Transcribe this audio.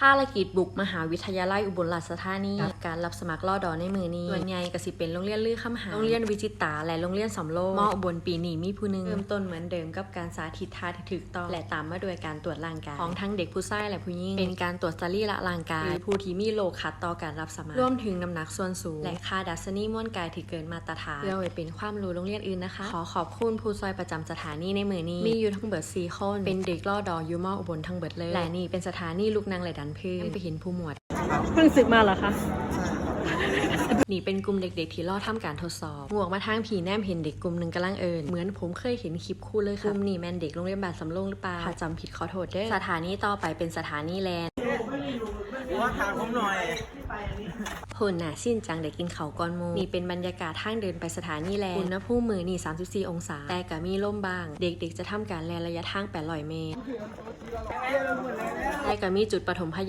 ภารกิจบุกมหาวิทยาลัยอุบลราชธานีการรับสมัครล่อดอในมือนี้ส่วนใหญ่ก็สิเป็นโรงเรียนลือคำหาโรงเรียนวิจิตราและโรงเรียนสำโรงมออุบลปีนี้มีผู้หนึงเริ่มต้นเหมือนเดิมกับการสาธิตท่าที่ถูกต้องและตามมาด้วยการตรวจร่างกายของทั้งเด็กผู้ชายและผู้หญิงเป็นการตรวจสรีระร่างกายหรือผู้ที่มีโรคขัดต่อการรับสมัครรวมถึงน้ำหนักส่วนสูง และค่าดัชนีม้วนกายที่เกินมาตรฐานเพื่อไว้เป็นความรู้โรงเรียนอื่นนะคะขอขอบคุณผู้ซอยประจำสถานีในมือนี้มีอยู่ทั้งเบิด4คนเป็นเด็กล่อดออยูมออุบลทั้งเบิดเลยและนี่เป็นสถานีลูกนางและดันพื้นไปเห็นผู้หมวดเพิ่งศึกมาเหรอคะนี่เป็นกลุ่มเด็กๆ ที่รอทำการทดสอบ หมวกมาทางผีแนมเห็นเด็กกลุ่มหนึ่งกำลังเอิญเหมือนผมเคยเห็นคลิปคู่เลยค่ะกลุ่มนี่แมนเด็กโรงเรียนบาทสำโรงหรือเปล่าถ้าจำผิดขอโทษเด้อสถานีต่อไปเป็นสถานีแลนด์ว่าถามผมหน่อยพนน่ะสิ้นจังเด็กกินเขาก้อนมูนี่เป็นบรรยากาศทางเดินไปสถานีแลนด์อุณหภูมิมือนี่ 34 องศา แต่ก็มีลมบาง เด็กๆ จะทำการแลนระยะทาง800เมตร แต่ก็มีจุดปฐมพยา